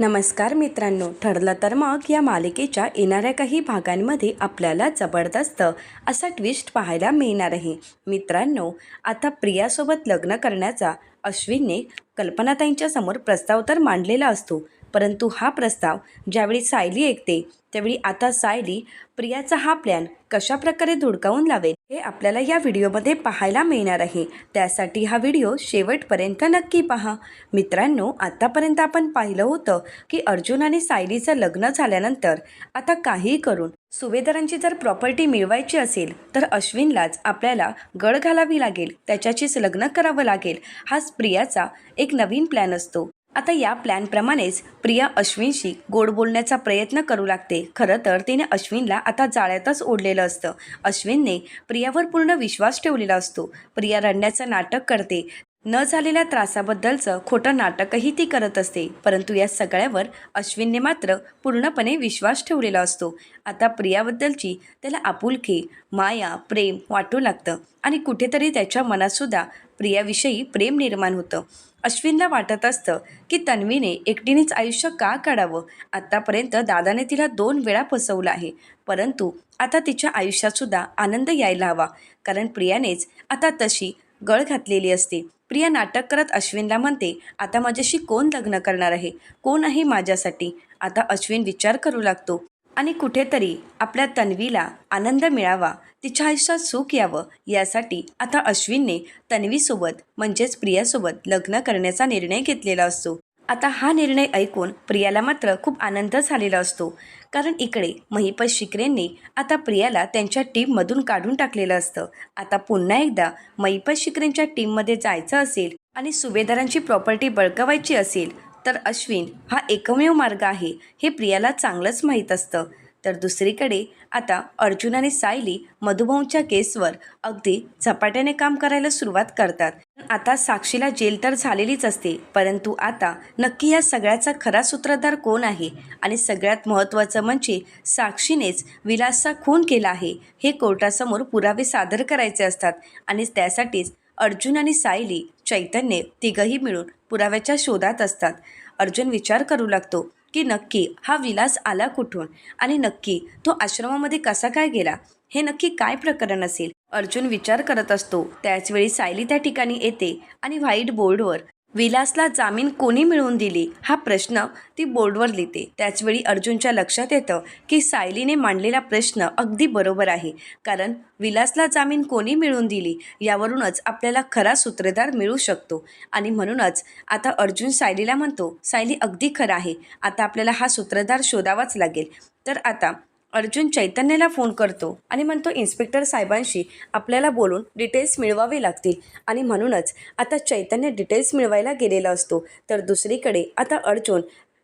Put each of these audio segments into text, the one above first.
नमस्कार मित्रांनो ठरलं तर मग या मालिकेच्या येणाऱ्या काही भागांमध्ये आपल्याला जबरदस्त असा ट्विस्ट पाहायला मिळणार आहे. मित्रांनो आता प्रियासोबत लग्न करण्याचा अश्विनने कल्पनाताईंच्या समोर प्रस्ताव तर मांडलेला असतो. परंतु हा प्रस्ताव ज्यावेळी सायली ऐकते त्यावेळी आता सायली प्रियाचा हा प्लॅन कशाप्रकारे धुडकावून लावेल हे आपल्याला या व्हिडिओमध्ये पाहायला मिळणार आहे. त्यासाठी हा व्हिडिओ शेवटपर्यंत नक्की पहा. मित्रांनो आतापर्यंत आपण पाहिलं होतं की अर्जुन आणि सायलीचं लग्न झाल्यानंतर आता काहीही करून सुवेदारांची जर प्रॉपर्टी मिळवायची असेल तर अश्विनलाच आपल्याला गळ घालावी लागेल. त्याच्याशीच लग्न करावं लागेल. हाच प्रियाचा एक नवीन प्लॅन असतो. आता या प्लॅनप्रमाणेच प्रिया अश्विनशी गोड बोलण्याचा प्रयत्न करू लागते. खरं तर तिने अश्विनला आता जाळ्यातच ओढलेलं असतं. अश्विनने प्रियावर पूर्ण विश्वास ठेवलेला असतो. प्रिया रडण्याचं नाटक करते. न झालेल्या त्रासाबद्दलचं खोटं नाटकही ती करत असते. परंतु या सगळ्यावर अश्विनने मात्र पूर्णपणे विश्वास ठेवलेला असतो. आता प्रियाबद्दलची त्याला आपुलकी माया प्रेम वाटू लागतं. आणि कुठेतरी त्याच्या मनातसुद्धा प्रियाविषयी प्रेम निर्माण होतं. अश्विनला वाटत असतं की तन्वीने एकटीनेच आयुष्य का काढावं? आत्तापर्यंत दादाने तिला दोन वेळा फसवलं आहे. परंतु आता तिच्या आयुष्यातसुद्धा आनंद यायला हवा. कारण प्रियानेच आता तशी गळ घातलेली असते. प्रिया नाटक करत अश्विनला म्हणते आता माझ्याशी कोण लग्न करणार आहे? कोण आहे माझ्यासाठी? आता अश्विन विचार करू लागतो. आणि कुठेतरी आपल्या तन्वीला आनंद मिळावा तिच्या आयुष्यात सुख यावं यासाठी आता अश्विनने तन्वीसोबत म्हणजेच प्रियासोबत लग्न करण्याचा निर्णय घेतलेला असतो. आता हा निर्णय ऐकून प्रियाला मात्र खूप आनंद झालेला असतो. कारण इकडे महिपत शिकरेंनी आता प्रियाला त्यांच्या टीममधून काढून टाकलेलं असतं. आता पुन्हा एकदा महिपत शिकरेंच्या टीममध्ये जायचं असेल आणि सुभेदारांची प्रॉपर्टी बळकवायची असेल तर अश्विन हा एकमेव मार्ग आहे हे प्रियाला चांगलंच माहीत असतं. तर दुसरीकडे आता अर्जुन आणि सायली मधुभाऊंच्या केसवर अगदी झपाट्याने काम करायला सुरुवात करतात. आता साक्षीला जेल तर झालेलीच असते परंतु आता नक्की या सगळ्याचा खरा सूत्रधार कोण आहे? आणि सगळ्यात महत्त्वाचं म्हणजे साक्षीनेच विलासचा खून केला आहे हे कोर्टासमोर पुरावे सादर करायचे असतात आणि त्यासाठीच अर्जुन आणि सायली चैतन्य तिघही मिळून पुराव्याच्या शोधात असतात. अर्जुन विचार करू लागतो की नक्की हा विलास आला कुठून आणि नक्की तो आश्रमामध्ये कसा काय गेला? हे नक्की काय प्रकरण असेल? अर्जुन विचार करत असतो. त्याचवेळी सायली त्या ठिकाणी येते आणि व्हाईट बोर्डवर विलासला जामीन कोणी मिळवून दिली? हा प्रश्न ती बोर्डवर लिहिते. त्याचवेळी अर्जुनच्या लक्षात येतं की सायलीने मांडलेला प्रश्न अगदी बरोबर आहे. कारण विलासला जामीन कोणी मिळवून दिली? यावरूनच आपल्याला खरा सूत्रधार मिळू शकतो. आणि म्हणूनच आता अर्जुन सायलीला म्हणतो सायली अगदी खरं आहे. आता आपल्याला हा सूत्रधार शोधावाच लागेल. तर आता अर्जुन चैतन्याला फोन करतो आणि म्हणतो इन्स्पेक्टर साहेबांशी आपल्याला बोलून डिटेल्स मिळवावे लागतील. आणि म्हणूनच आता चैतन्य डिटेल्स मिळवायला गेलेला असतो. तर दुसरीकडे आता अर्जुन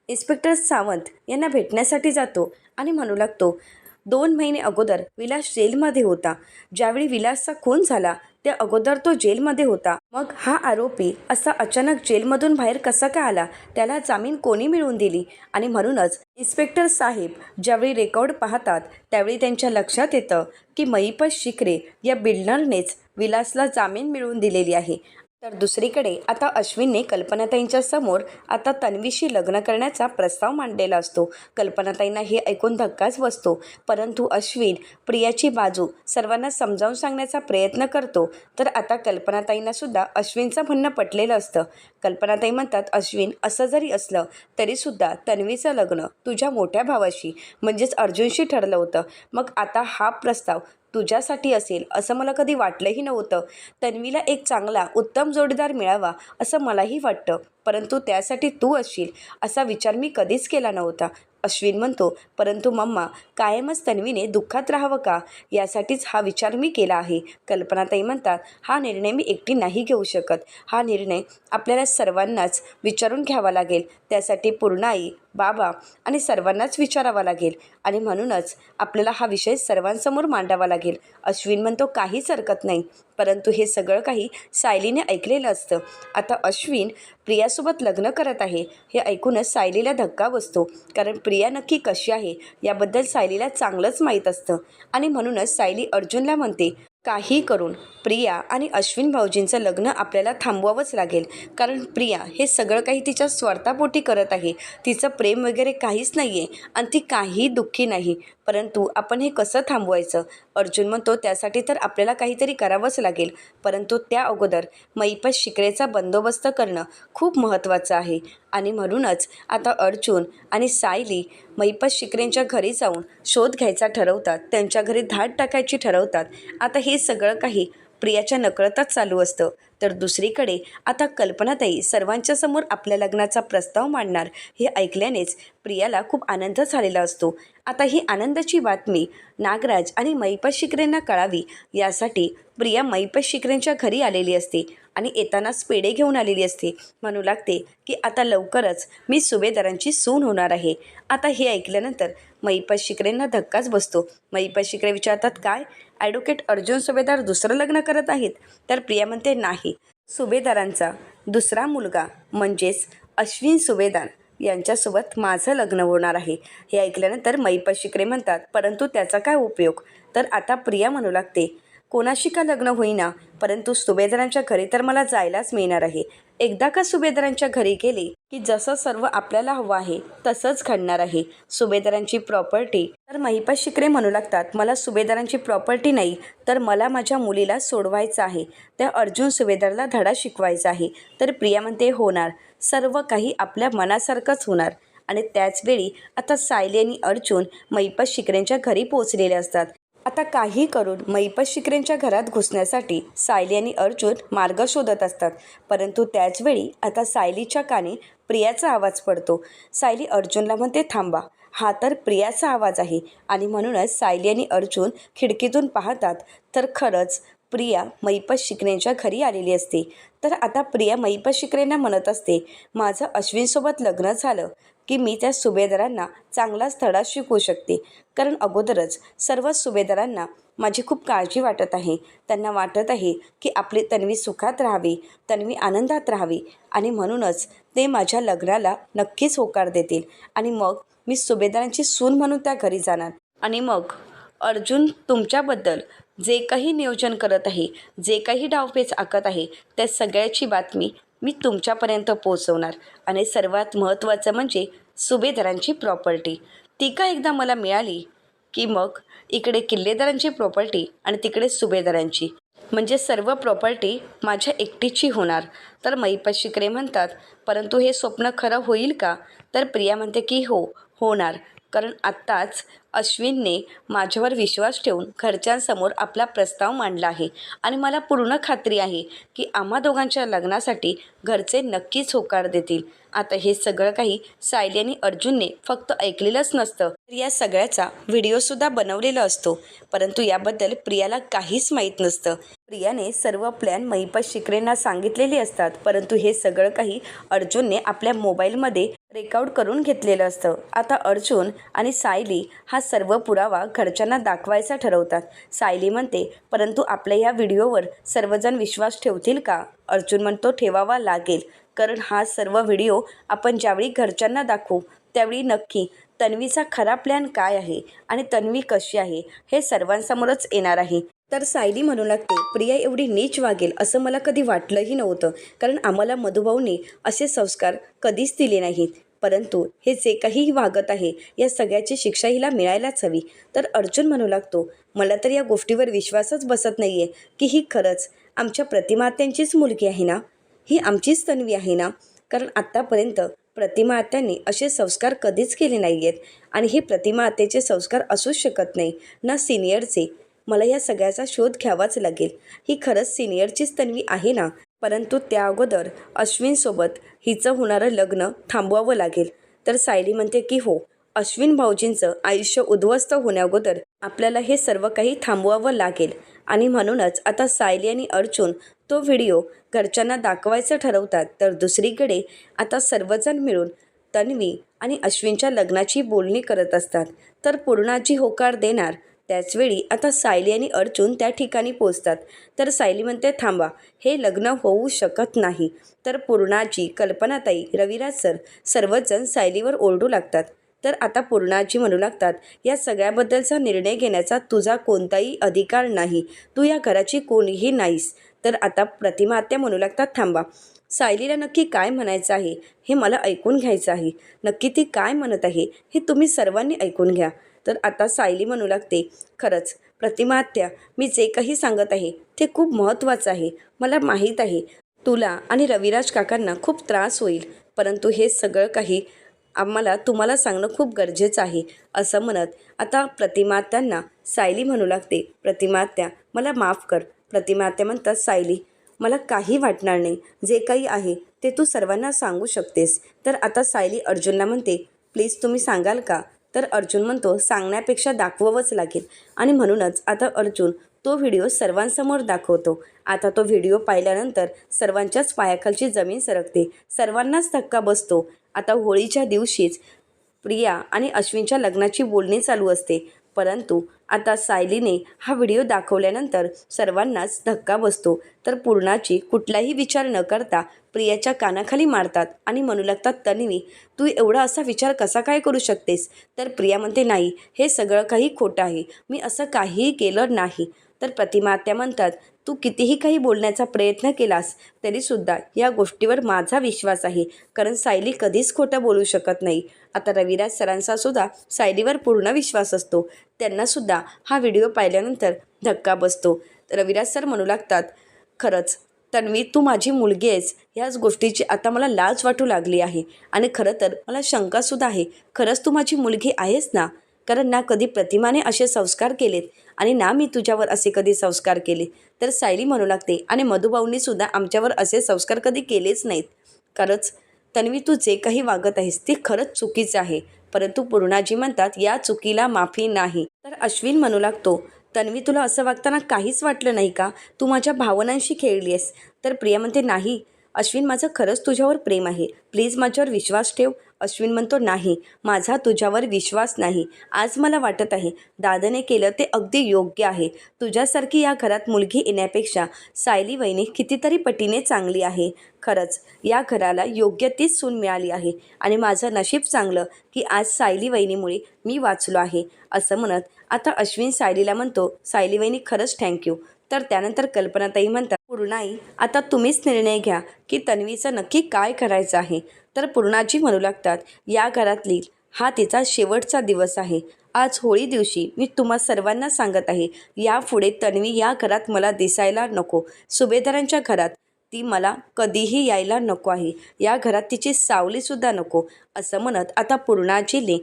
इन्स्पेक्टर सावंत यांना भेटण्यासाठी जातो. आणि म्हणू लागतो दोन महिने अगोदर विलास जेलमध्ये होता. ज्यावेळी विलासचा खून झाला त्या अगोदर तो जेलमध्ये होता. मग हा आरोपी असा अचानक जेलमधून बाहेर कसा काय आला त्याला जामीन कोणी मिळवून दिली? आणि म्हणूनच इन्स्पेक्टर साहेब ज्यावेळी रेकॉर्ड पाहतात त्यावेळी त्यांच्या लक्षात येतं की महिपत शिकरे या बिल्डरनेच विलासला जामीन मिळवून दिलेली आहे. तर दुसरीकडे आता अश्विनने कल्पनाताईंच्या समोर आता तन्वीशी लग्न करण्याचा प्रस्ताव मांडलेला असतो. कल्पनाताईंना हे ऐकून धक्काच बसतो. परंतु अश्विन प्रियाची बाजू सर्वांना समजावून सांगण्याचा प्रयत्न करतो. तर आता कल्पनाताईंना सुद्धा अश्विनचं म्हणणं पटलेलं असतं. कल्पनाताई म्हणतात अश्विन असं जरी असलं तरीसुद्धा तन्वीचं लग्न तुझ्या मोठ्या भावाशी म्हणजेच अर्जुनशी ठरलं होतं. मग आता हा प्रस्ताव तुझ्यासाठी असेल असं मला कधी वाटलंही नव्हतं. तन्वीला एक चांगला उत्तम जोडीदार मिळावा असं मलाही वाटतं. परंतु त्यासाठी तू असशील असा विचार मी कधीच केला नव्हता. अश्विन म्हणतो परंतु मम्मा कायमच तन्वीने दुःखात राहावं का? यासाठीच हा विचार मी केला आहे. कल्पनाताई म्हणतात हा निर्णय मी एकटी नाही घेऊ शकत. हा निर्णय आपल्याला सर्वांनाच विचारून घ्यावा लागेल. त्यासाठी पूर्ण आई बाबा आणि सर्वांनाच विचारावा लागेल आणि म्हणूनच आपल्याला हा विषय सर्वांसमोर मांडावा लागेल. अश्विन म्हणतो काहीच हरकत नाही. परंतु हे सगळं काही सायलीने ऐकलेलं असतं. आता अश्विन प्रियासोबत लग्न करत आहे हे ऐकूनच सायलीला धक्का बसतो. कारण प्रिया नक्की कशी आहे? याबद्दल सायलीला चांगलंच माहीत असतं. आणि म्हणूनच सायली अर्जुनला म्हणते काही करून प्रिया आणि अश्विन भाऊजींचं लग्न आपल्याला थांबवावंच लागेल. कारण प्रिया हे सगळं काही तिच्या स्वार्थापोटी करत आहे. तिचं प्रेम वगैरे काहीच नाही आहे आणि ती काही दुःखी नाही. परंतु आपण हे कसं थांबवायचं? अर्जुन म्हणतो त्यासाठी तर आपल्याला काहीतरी करावंच लागेल. परंतु त्या अगोदर मैपत शिकरेचा बंदोबस्त करणं खूप महत्त्वाचं आहे. आणि म्हणूनच आता अर्जुन आणि सायली मैपत शिकरेंच्या घरी जाऊन शोध घ्यायचा ठरवतात. त्यांच्या घरी धाड टाकायची ठरवतात. आता हे सगळं काही प्रियाच्या नकळतच चालू असतं. तर दुसरीकडे आता कल्पनाताई सर्वांच्या समोर आपल्या लग्नाचा प्रस्ताव मांडणार हे ऐकल्यानेच प्रियाला खूप आनंद झालेला असतो. आता ही आनंदाची बातमी नागराज आणि मैपत शिकरेंना कळावी यासाठी प्रिया मैपत शिकरेंच्या घरी आलेली असते आणि येतानाच पेढे घेऊन आलेली असते. म्हणू लागते की आता लवकरच मी सुभेदारांची सून होणार आहे. आता हे ऐकल्यानंतर मैपत शिकरेंना धक्काच बसतो. मैपत शिकरे विचारतात काय? ॲडव्होकेट अर्जुन सुभेदार दुसरं लग्न करत आहेत? तर प्रिया म्हणते नाही. सुभेदारांचा दुसरा मुलगा म्हणजेच अश्विन सुभेदार यांच्यासोबत माझं लग्न होणार आहे. हे ऐकल्यानंतर मैपा शिकरे म्हणतात परंतु त्याचा काय उपयोग? तर आता प्रिया म्हणू लागते कोणाशी का लग्न होईना? परंतु सुभेदारांच्या घरी तर मला जायलाच मिळणार आहे. एकदा का सुभेदारांच्या घरी गेले की जसं सर्व आपल्याला हवं आहे तसंच घडणार आहे. सुभेदारांची प्रॉपर्टी तर महिपा शिकरे म्हणू लागतात मला सुभेदारांची प्रॉपर्टी नाही तर मला माझ्या मुलीला सोडवायचं आहे. त्या अर्जुन सुभेदारला धडा शिकवायचा आहे तर प्रिया म्हणते होणार. सर्व काही आपल्या मनासारखंच होणार. आणि त्याचवेळी आता सायली आणि अर्जुन मैपत शिकरेंच्या घरी पोचलेले असतात. आता काही करून मैपत शिकरेंच्या घरात घुसण्यासाठी सायली आणि अर्जुन मार्ग शोधत असतात. परंतु त्याचवेळी आता सायलीच्या कानी प्रियाचा आवाज पडतो. सायली अर्जुनला म्हणते थांबा हा तर प्रियाचा आवाज आहे. आणि म्हणूनच सायली आणि अर्जुन खिडकीतून पाहतात तर खरंच प्रिया मैपत शिकरेंच्या घरी आलेली असते. तर आता प्रिया मैपत शिकरेंना म्हणत असते माझं अश्विनसोबत लग्न झालं की मी त्या सुभेदारांना चांगलाच धडा शिकवू शकते. कारण अगोदरच सर्वच सुभेदारांना माझी खूप काळजी वाटत आहे. त्यांना वाटत आहे की आपली तन्वी सुखात राहावी तन्वी आनंदात राहावी आणि म्हणूनच ते माझ्या लग्नाला नक्कीच होकार देतील आणि मग मी सुभेदारांची सून म्हणून त्या घरी जाणार. आणि मग अर्जुन तुमच्याबद्दल जे काही नियोजन करत आहे जे काही डावपेच आखत आहे त्या सगळ्याची बातमी मी तुमच्यापर्यंत पोहोचवणार. आणि सर्वात महत्त्वाचं म्हणजे सुभेदारांची प्रॉपर्टी. ती का एकदा मला मिळाली की मग इकडे किल्लेदारांची प्रॉपर्टी आणि तिकडे सुभेदारांची? म्हणजे सर्व प्रॉपर्टी माझ्या एकटीची होणार. तर मैपत शिकरे म्हणतात परंतु हे स्वप्न खरं होईल का? तर प्रिया म्हणते की हो होणार. कारण आत्ताच अश्विनने माझ्यावर विश्वास ठेवून घरच्यांसमोर आपला प्रस्ताव मांडला आहे. आणि मला पूर्ण खात्री आहे की आम्हा दोघांच्या लग्नासाठी घरचे नक्कीच होकार देतील. आता हे सगळं काही सायली आणि अर्जुनने फक्त ऐकलेलंच नसतं. तर या सगळ्याचा व्हिडिओसुद्धा बनवलेला असतो. परंतु याबद्दल प्रियाला काहीच माहीत नसतं. प्रियाने सर्व प्लॅन महिपत शिकरेंना सांगितलेले असतात. परंतु हे सगळं काही अर्जुनने आपल्या मोबाईलमध्ये रेकआउट करून घेतलेलं असतं. आता अर्जुन आणि सायली हा सर्व पुरावा घरच्यांना दाखवायचा ठरवतात. सायली म्हणते परंतु आपल्या या व्हिडिओवर सर्वजण विश्वास ठेवतील का? अर्जुन म्हणतो ठेवावा लागेल. कारण हा सर्व व्हिडिओ आपण ज्यावेळी घरच्यांना दाखवू त्यावेळी नक्की तन्वीचा खरा प्लॅन काय आहे आणि तन्वी कशी आहे हे सर्वांसमोरच येणार आहे. तर सायली म्हणू लागते प्रिया एवढी नीच वागेल असं मला कधी वाटलंही नव्हतं कारण आम्हाला मधुभाऊने असे संस्कार कधीच दिले नाहीत. परंतु हे जे काही वागत आहे या सगळ्याची शिक्षा हिला मिळायलाच हवी. तर अर्जुन म्हणू लागतो मला तर या गोष्टीवर विश्वासच बसत नाही आहे की ही खरंच आमच्या प्रतिमात्यांचीच मुलगी आहे ना? ही आमचीच तन्वी आहे ना? कारण आत्तापर्यंत प्रतिमा आत्याने असे संस्कार कधीच केले नाही आहेत आणि हे प्रतिमा आत्याचे संस्कार असूच शकत नाही ना सिनियरचे मला या सगळ्याचा शोध घ्यावाच लागेल. ही खरंच सिनियरचीच तन्वी आहे ना? परंतु त्या अगोदर अश्विनसोबत हिचं होणारं लग्न थांबवावं लागेल. तर सायली म्हणते की हो अश्विन भाऊजींचं आयुष्य उद्ध्वस्त होण्याअगोदर आपल्याला हे सर्व काही थांबवावं लागेल. आणि म्हणूनच आता सायली आणि अर्जुन तो व्हिडिओ घरच्यांना दाखवायचं ठरवतात. तर दुसरीकडे आता सर्वजण मिळून तन्वी आणि अश्विनच्या लग्नाची बोलणी करत असतात. तर पूर्णाजी होकार देणार त्याचवेळी आता सायली आणि अर्जुन त्या ठिकाणी पोचतात. तर सायली म्हणते थांबा हे लग्न होऊ शकत नाही तर पूर्णाजी कल्पनाताई रविराज सर सर्वजण सायलीवर ओरडू लागतात. तर आता पूर्णाजी म्हणू लागतात या सगळ्याबद्दलचा निर्णय घेण्याचा तुझा कोणताही अधिकार नाही. तू या घराची कोणीही नाहीस तर आता प्रतिमा आत्या म्हणू लागतात थांबा. सायलीला नक्की काय म्हणायचं आहे हे मला ऐकून घ्यायचं आहे. नक्की ती काय म्हणत आहे हे तुम्ही सर्वांनी ऐकून घ्या. तर आता सायली म्हणू लागते खरंच प्रतिमात्या मी जे काही सांगत आहे ते खूप महत्त्वाचं आहे. मला माहीत आहे तुला आणि रविराज काकांना खूप त्रास होईल. परंतु हे सगळं काही आम्हाला तुम्हाला सांगणं खूप गरजेचं आहे असं म्हणत आता प्रतिमात्यांना सायली म्हणू लागते प्रतिमात्या मला माफ कर. प्रतिमात्या म्हणतात सायली मला काही वाटणार नाही. जे काही आहे ते तू सर्वांना सांगू शकतेस. तर आता सायली अर्जुनला म्हणते प्लीज तुम्ही सांगाल का? तर अर्जुन म्हणतो सांगण्यापेक्षा दाखवावंच लागेल. आणि म्हणूनच आता अर्जुन तो व्हिडिओ सर्वांसमोर दाखवतो. आता तो व्हिडिओ पाहिल्यानंतर सर्वांच्याच पायाखालची जमीन सरकते. सर्वांनाच धक्का बसतो. आता होळीच्या दिवशीच प्रिया आणि अश्विनच्या लग्नाची बोलणी चालू असते. परंतु आता सायलीने हा व्हिडिओ दाखवल्यानंतर सर्वांनाच धक्का बसतो. तर पूर्णाची कुठलाही विचार न करता प्रियाच्या कानाखाली मारतात आणि म्हणू लागतात तन्वी तू एवढा असा विचार कसा काय करू शकतेस? तर प्रिया म्हणते नाही हे सगळं काही खोटं आहे. मी असं काहीही केलं नाही. तर प्रतिमा त्या म्हणतात तू कितीही काही बोलण्याचा प्रयत्न केलास तरीसुद्धा या गोष्टीवर माझा विश्वास आहे. कारण सायली कधीच खोटं बोलू शकत नाही. आता रविराज सरांचासुद्धा सायलीवर पूर्ण विश्वास असतो. त्यांनासुद्धा हा व्हिडिओ पाहिल्यानंतर धक्का बसतो. रविराज सर म्हणू लागतात खरंच तन्वी तू माझी मुलगी आहेस. ह्याच गोष्टीची आता मला लाज वाटू लागली आहे. आणि खरं तर मला शंकासुद्धा आहे. खरंच तू माझी मुलगी आहेस ना? कारण ना कधी प्रतिमाने असे संस्कार केलेत आणि ना मी तुझ्यावर असे कधी संस्कार केले. तर सायली म्हणू लागते आणि मधुभाऊंनी सुद्धा आमच्यावर असे संस्कार कधी केलेच नाहीत. खरंच तन्वी तू जे काही वागत आहेस ते खरंच चुकीचं आहे. परंतु पूर्णाजी म्हणतात या चुकीला माफी नाही. तर अश्विन म्हणू लागतो तन्वी तुला असं वागताना काहीच वाटलं नाही का? तू माझ्या भावनांशी खेळली आहेस तर प्रिया म्हणते नाही अश्विन माझं खरंच तुझ्यावर प्रेम आहे. प्लीज माझ्यावर विश्वास ठेव. अश्विन म्हणतो नाही माझा तुझ्यावर विश्वास नाही. आज मला वाटत आहे दादाने केलं ते अगदी योग्य आहे. तुझ्यासारखी या घरात मुलगी येण्यापेक्षा सायली वहिनी कितीतरी पटीने चांगली आहे. खरंच या घराला योग्य तीच सून मिळाली आहे. आणि माझं नशीब चांगलं की आज सायली वहिनीमुळे मी वाचलो आहे. असं म्हणत आता अश्विन सायलीला म्हणतो सायली वहिनी खरंच थँक्यू तर त्यानंतर कल्पनाताई म्हणतात पूर्णाई आता तुम्हीच निर्णय घ्या की तन्वीचं नक्की काय करायचं आहे. तर पूर्णाजी म्हणू लागतात या घरातली हा तिचा शेवटचा दिवस आहे. आज होळी दिवशी मी तुम्हा सर्वांना सांगत आहे यापुढे तन्वी या घरात मला दिसायला नको. सुभेदारांच्या घरात ती मला कधीही यायला नको आहे. या घरात तिची सावलीसुद्धा नको. असं म्हणत आता पूर्णाजीने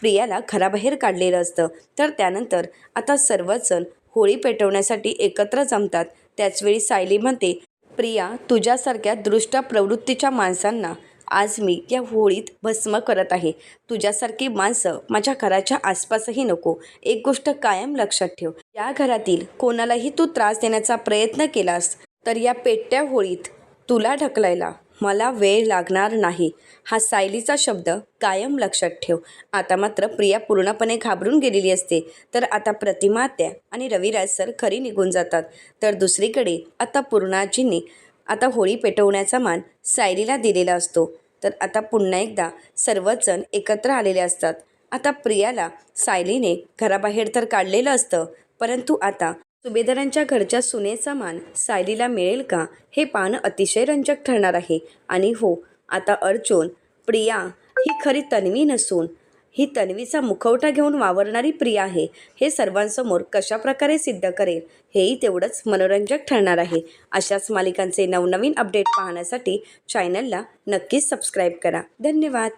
प्रियाला घराबाहेर काढलेलं असतं. तर त्यानंतर आता सर्वजण होळी पेटवण्यासाठी एकत्र जमतात. त्याचवेळी सायली म्हणते प्रिया तुझ्यासारख्या दृष्ट प्रवृत्तीच्या माणसांना आज मी या होळीत भस्म करत आहे. तुझ्यासारखी माणसं माझ्या घराच्या आसपासही नको. एक गोष्ट कायम लक्षात ठेव. या घरातील कोणालाही तू त्रास देण्याचा प्रयत्न केलास तर या पेटत्या होळीत तुला ढकलायला मला वेळ लागणार नाही. हा सायलीचा शब्द कायम लक्षात ठेव. आता मात्र प्रिया पूर्णपणे घाबरून गेलेली असते. तर आता प्रतिमा त्या आणि रविराज सर खरी निघून जातात. तर दुसरीकडे आता पूर्णाजींनी आता होळी पेटवण्याचा मान सायलीला दिलेला असतो. तर आता पुन्हा एकदा सर्वच जण एकत्र आलेले असतात. आता प्रियाला सायलीने घराबाहेर तर काढलेलं असतं परंतु आता सुभेदारांच्या घरच्या सुनेचा मान सायलीला मिळेल का हे पाहणं अतिशय रंजक ठरणार आहे. आणि हो आता अर्जुन प्रिया ही खरी तन्वी नसून ही तन्वीचा मुखवटा घेऊन वावरणारी प्रिया आहे. हे सर्वांसमोर कशाप्रकारे सिद्ध करेल हेही तेवढंच मनोरंजक ठरणार आहे. अशाच मालिकांचे नवनवीन अपडेट पाहण्यासाठी चॅनलला नक्कीच सबस्क्राईब करा. धन्यवाद.